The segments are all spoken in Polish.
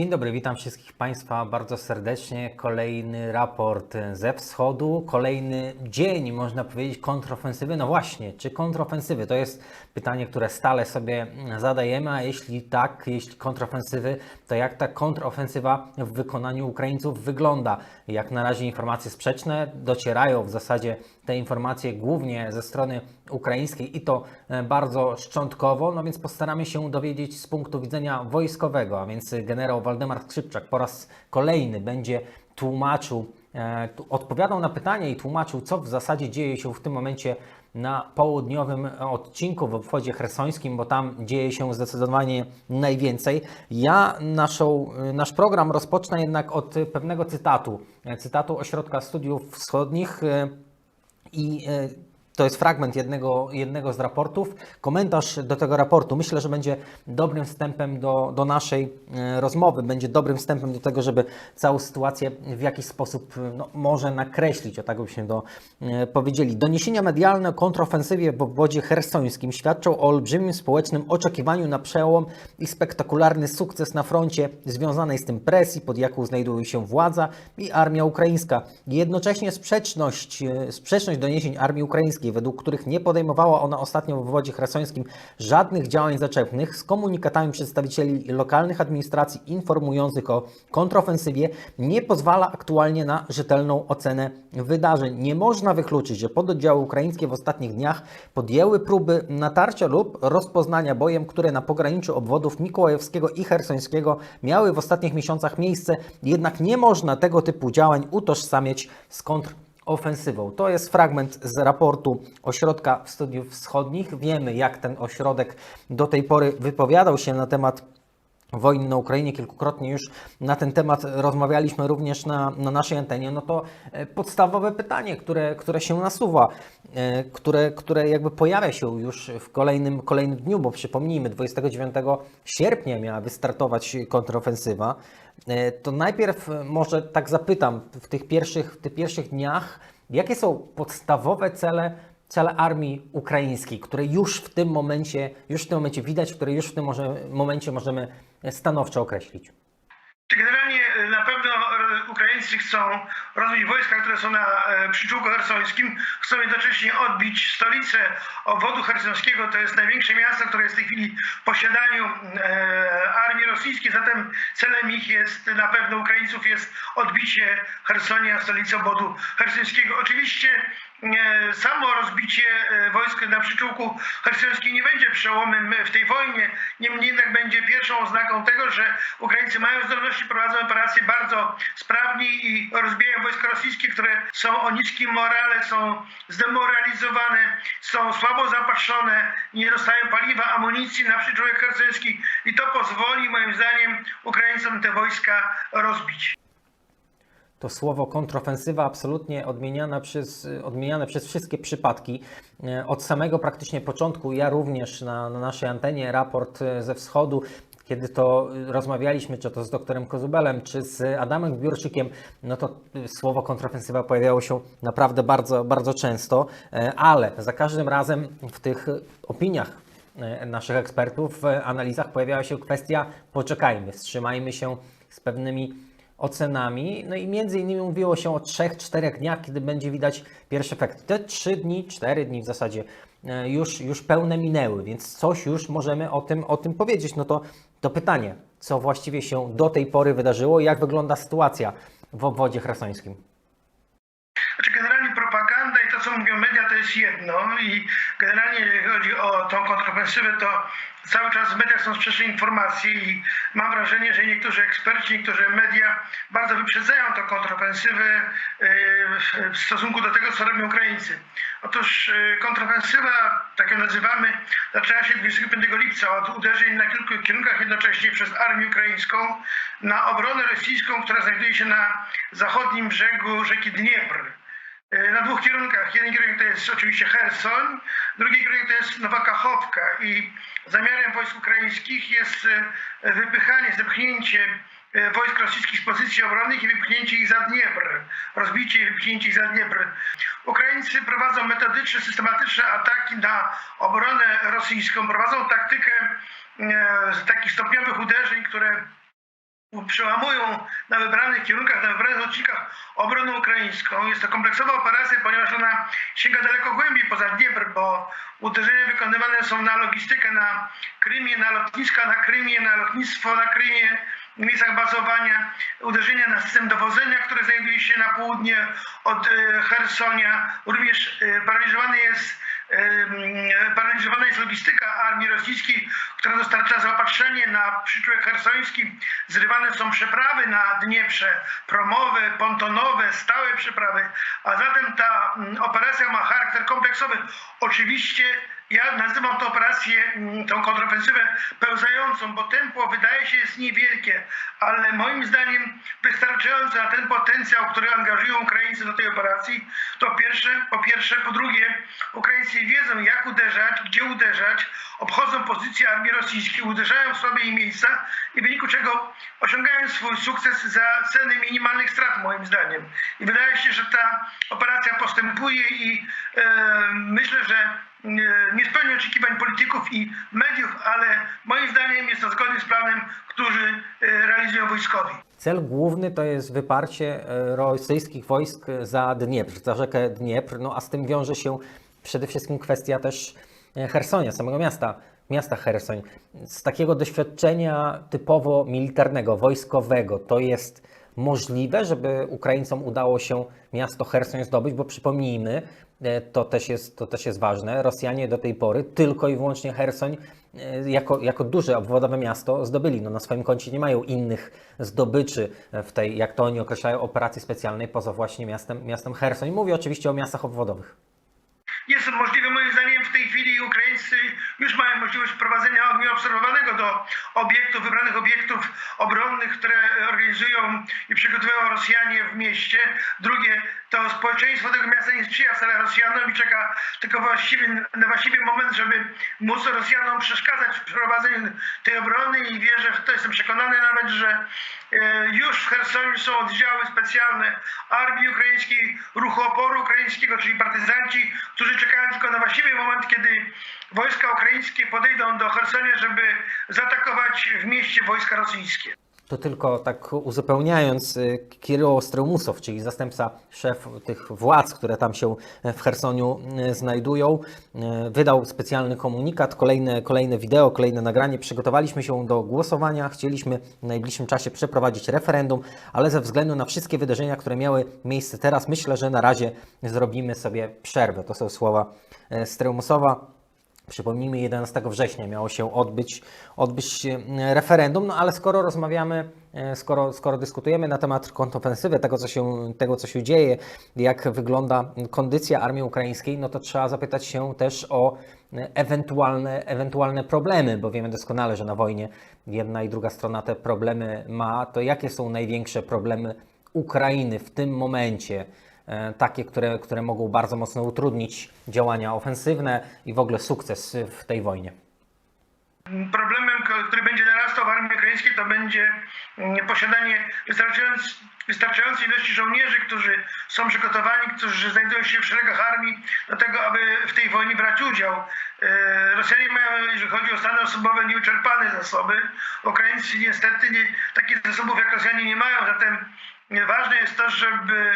Dzień dobry, witam wszystkich Państwa bardzo serdecznie. Kolejny raport ze wschodu, kolejny dzień, można powiedzieć, kontrofensywy. No właśnie, czy kontrofensywy? To jest pytanie, które stale sobie zadajemy, a jeśli tak, jeśli kontrofensywy, to jak ta kontrofensywa w wykonaniu Ukraińców wygląda? Jak na razie informacje sprzeczne docierają w zasadzie te informacje głównie ze strony ukraińskiej i to e, bardzo szczątkowo, no więc postaramy się dowiedzieć z punktu widzenia wojskowego, a więc generał Waldemar Skrzypczak po raz kolejny będzie tłumaczył, e, odpowiadał na pytania i tłumaczył, co w zasadzie dzieje się w tym momencie na południowym odcinku w obwodzie hersońskim, bo tam dzieje się zdecydowanie najwięcej. Ja naszą, nasz program rozpocznę jednak od pewnego cytatu, e, cytatu Ośrodka Studiów Wschodnich. e, i e, to jest fragment jednego, jednego z raportów. Komentarz do tego raportu myślę, że będzie dobrym wstępem do, do naszej e, rozmowy, będzie dobrym wstępem do tego, żeby całą sytuację w jakiś sposób e, no, może nakreślić, o tak byśmy to e, powiedzieli. Doniesienia medialne o kontrofensywie w obwodzie hersońskim świadczą o olbrzymim społecznym oczekiwaniu na przełom i spektakularny sukces na froncie związanej z tym presji, pod jaką znajdują się władza i armia ukraińska. Jednocześnie sprzeczność, sprzeczność doniesień armii ukraińskiej, według których nie podejmowała ona ostatnio w obwodzie hersońskim żadnych działań zaczepnych, z komunikatami przedstawicieli lokalnych administracji informujących o kontrofensywie, nie pozwala aktualnie na rzetelną ocenę wydarzeń. Nie można wykluczyć, że pododdziały ukraińskie w ostatnich dniach podjęły próby natarcia lub rozpoznania bojem, które na pograniczu obwodów Mikołajewskiego i Hersońskiego miały w ostatnich miesiącach miejsce, jednak nie można tego typu działań utożsamiać z kontrofensywą. To jest fragment z raportu Ośrodka Studiów Wschodnich. Wiemy, jak ten ośrodek do tej pory wypowiadał się na temat wojny na Ukrainie, kilkukrotnie już na ten temat rozmawialiśmy również na, na naszej antenie, no to e, podstawowe pytanie, które, które się nasuwa, które, które jakby pojawia się już w kolejnym, kolejnym dniu, bo przypomnijmy, 29 sierpnia miała wystartować kontrofensywa, e, to najpierw e, może tak zapytam w tych pierwszych, w tych pierwszych dniach, jakie są podstawowe cele cele armii ukraińskiej, które już w tym momencie, już w tym momencie widać, które już w tym może, momencie możemy stanowczo określić. Generalnie e, na pewno Ukraińcy chcą rozbić wojska, które są na e, przyczółku hersońskim. Chcą jednocześnie odbić stolicę obwodu hersońskiego. To jest największe miasto, które jest w tej chwili w posiadaniu e, armii rosyjskiej. Zatem celem ich jest, na pewno Ukraińców jest odbicie Hersonia, stolicy obwodu hersońskiego. Oczywiście samo rozbicie e, wojsk na przyczółku hersońskim nie będzie przełomem w tej wojnie. Niemniej jednak będzie pierwszą oznaką tego, że Ukraińcy mają zdolności, prowadzą operacje bardzo sprawnie i rozbijają wojska rosyjskie, które są o niskim morale, są zdemoralizowane, są słabo zapatrzone, nie dostają paliwa, amunicji na przyczółek hersoński i to pozwoli moim zdaniem Ukraińcom te wojska rozbić. To słowo kontrofensywa absolutnie odmieniane przez, odmieniane przez wszystkie przypadki. E, Od samego praktycznie początku, ja również na, na naszej antenie, raport e, ze wschodu, kiedy to e, rozmawialiśmy, czy to z doktorem Kozubelem, czy z Adamem Biurczykiem, no to słowo kontrofensywa pojawiało się naprawdę bardzo, bardzo często, ale za każdym razem w tych opiniach naszych ekspertów, w analizach pojawiała się kwestia poczekajmy, wstrzymajmy się z pewnymi ocenami. No i między innymi mówiło się o 3-4 dniach, kiedy będzie widać pierwsze efekty. Te 3 dni, 4 dni w zasadzie e, już, już pełne minęły, więc coś już możemy o tym, o tym powiedzieć. No to, to pytanie, co właściwie się do tej pory wydarzyło i jak wygląda sytuacja w obwodzie hersońskim? Znaczy generalnie propaganda i to, co mówią media, jest jedno i generalnie jeżeli chodzi o tą kontrofensywę, to cały czas w mediach są sprzeczne informacje i mam wrażenie, że niektórzy eksperci, niektóre media bardzo wyprzedzają tą kontrofensywę yy, w- stosunku do tego, co robią Ukraińcy. Otóż yy, kontrofensywa, tak ją nazywamy, zaczęła się 25 lipca od uderzeń na kilku kierunkach jednocześnie przez armię ukraińską na obronę rosyjską, która znajduje się na zachodnim brzegu rzeki Dniepr. E, na dwóch kierunkach. Jeden kierunek to jest oczywiście Herson, drugi kierunek to jest Nowa Kachowka i zamiarem wojsk ukraińskich jest e, wypychanie, zepchnięcie e, wojsk rosyjskich z pozycji obronnych i wypchnięcie ich za Dniepr. Rozbicie i wypchnięcie ich za Dniepr. Ukraińcy prowadzą metodyczne, systematyczne ataki na obronę rosyjską, prowadzą taktykę takich stopniowych uderzeń, które przełamują na wybranych kierunkach, na wybranych odcinkach obronę ukraińską. Jest to kompleksowa operacja, ponieważ ona sięga daleko głębiej poza Dniepr, bo uderzenia wykonywane są na logistykę na Krymie, na lotniska na Krymie, na lotnictwo na Krymie, w miejscach bazowania, uderzenia na system dowodzenia, które znajduje się na południe od e, Hersonia. Również e, paraliżowany jest paraliżowana jest logistyka armii rosyjskiej, która dostarcza zaopatrzenie na przyczółek hersoński. Zrywane są przeprawy na Dnieprze, promowe, pontonowe, stałe przeprawy. A zatem ta mm, operacja ma charakter kompleksowy. Oczywiście ja nazywam tę operację, mm, tą kontrofensywę pełzającą, bo tempo wydaje się jest niewielkie, ale moim zdaniem wystarczające na ten potencjał, który angażują Ukraińcy do tej operacji, to pierwsze, po pierwsze, po drugie, Ukraińcy wiedzą jak uderzać, gdzie uderzać, obchodzą pozycję armii rosyjskiej, uderzają w słabe jej miejsca i w wyniku czego osiągają swój sukces za ceny minimalnych strat moim zdaniem. I wydaje się, że ta operacja postępuje i e, myślę, że nie, nie spełni oczekiwań polityków i mediów, ale moim zdaniem jest to zgodnie z planem, który e, realizują wojskowi. Cel główny to jest wyparcie e, rosyjskich wojsk za Dniepr, za rzekę Dniepr, no a z tym wiąże się przede wszystkim kwestia też e, Hersonia, samego miasta, miasta Hersoń. Z takiego doświadczenia typowo militarnego, wojskowego, to jest możliwe, żeby Ukraińcom udało się miasto Hersoń zdobyć, bo przypomnijmy, e, to też jest, to też jest ważne, Rosjanie do tej pory tylko i wyłącznie Hersoń e, jako, jako duże obwodowe miasto zdobyli. No, na swoim koncie nie mają innych zdobyczy w tej, jak to oni określają, operacji specjalnej poza właśnie miastem, miastem Hersoń. Mówię oczywiście o miastach obwodowych. Jest możliwe moim zdaniem w tej chwili Ukraińcy już mają możliwość wprowadzenia ognia obserwowanego do obiektów, wybranych obiektów obronnych, które organizują i przygotowują Rosjanie w mieście. Drugie, to społeczeństwo tego miasta nie sprzyja wcale Rosjanom i czeka tylko właściwy, na właściwy moment, żeby móc Rosjanom przeszkadzać w prowadzeniu tej obrony i wierzę to, jestem przekonany nawet, że e, już w Chersoniu są oddziały specjalne armii ukraińskiej, ruchu oporu ukraińskiego, czyli partyzanci, którzy czekają tylko na właściwy moment, kiedy wojska ukraińskie podejdą do Chersonia, żeby zaatakować w mieście wojska rosyjskie. To tylko tak uzupełniając, y, Kiryło Streumusow, czyli zastępca szef tych władz, które tam się w Chersoniu y, znajdują, y, wydał specjalny komunikat, kolejne, kolejne wideo, kolejne nagranie. Przygotowaliśmy się do głosowania, chcieliśmy w najbliższym czasie przeprowadzić referendum, ale ze względu na wszystkie wydarzenia, które miały miejsce teraz, myślę, że na razie zrobimy sobie przerwę. To są słowa Streumusowa. Przypomnijmy, 11 września miało się odbyć, odbyć e, referendum, no ale skoro rozmawiamy, e, skoro, skoro dyskutujemy na temat kontrofensywy, tego co, się, tego co się dzieje, jak wygląda kondycja armii ukraińskiej, no to trzeba zapytać się też o e, ewentualne, ewentualne problemy, bo wiemy doskonale, że na wojnie jedna i druga strona te problemy ma. To jakie są największe problemy Ukrainy w tym momencie? E, takie, które, które mogą bardzo mocno utrudnić działania ofensywne i w ogóle sukces w tej wojnie. Problemem, który będzie narastał w armii ukraińskiej, to będzie mm, posiadanie wystarczając, wystarczającej ilości żołnierzy, którzy są przygotowani, którzy znajdują się w szeregach armii do tego, aby w tej wojnie brać udział. E, Rosjanie mają, jeżeli chodzi o stany osobowe, niewyczerpane zasoby. Ukraińcy niestety nie, takich zasobów jak Rosjanie nie mają, zatem ważne jest to, żeby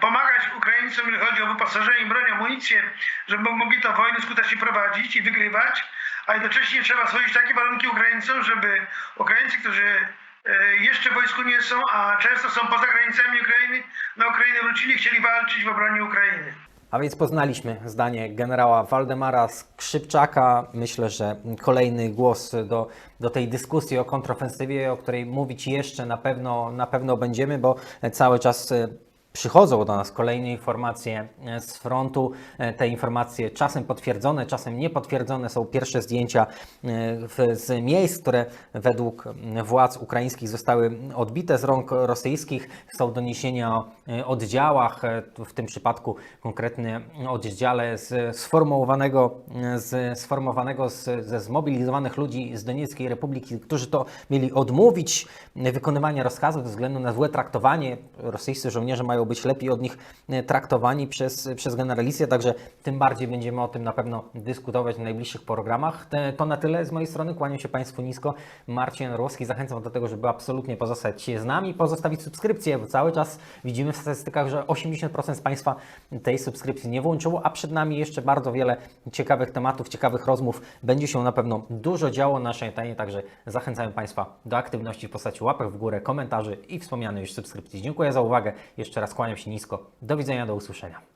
pomagać Ukraińcom, jeżeli chodzi o wyposażenie, broń, amunicję, żeby mogli tę wojnę skutecznie prowadzić i wygrywać, a jednocześnie trzeba stworzyć takie warunki Ukraińcom, żeby Ukraińcy, którzy e, jeszcze w wojsku nie są, a często są poza granicami Ukrainy, na Ukrainę wrócili, chcieli walczyć w obronie Ukrainy. A więc poznaliśmy zdanie generała Waldemara Skrzypczaka. Myślę, że kolejny głos do, do tej dyskusji o kontrofensywie, o której mówić jeszcze na pewno, na pewno będziemy, bo cały czas e, przychodzą do nas kolejne informacje e, z frontu. E, Te informacje czasem potwierdzone, czasem niepotwierdzone. Są pierwsze zdjęcia e, z miejsc, które według władz ukraińskich zostały odbite z rąk rosyjskich. Są doniesienia o oddziałach, w tym przypadku konkretnie oddziale z sformułowanego, z, sformowanego z, ze zmobilizowanych ludzi z Donieckiej Republiki, którzy to mieli odmówić wykonywania rozkazów ze względu na złe traktowanie. Rosyjscy żołnierze mają mają być lepiej od nich e, traktowani przez, przez generalisty, także tym bardziej będziemy o tym na pewno dyskutować w najbliższych programach. To na tyle z mojej strony. Kłaniam się Państwu nisko. Marcin Orłowski. Zachęcam do tego, żeby absolutnie pozostać z nami, pozostawić subskrypcję, bo cały czas widzimy w statystykach, że 80% z Państwa tej subskrypcji nie włączyło, a przed nami jeszcze bardzo wiele ciekawych tematów, ciekawych rozmów. Będzie się na pewno dużo działo na naszej także zachęcamy Państwa do aktywności w postaci łapek w górę, komentarzy i wspomnianej już subskrypcji. Dziękuję za uwagę. Jeszcze raz kłaniam się nisko. Do widzenia, do usłyszenia.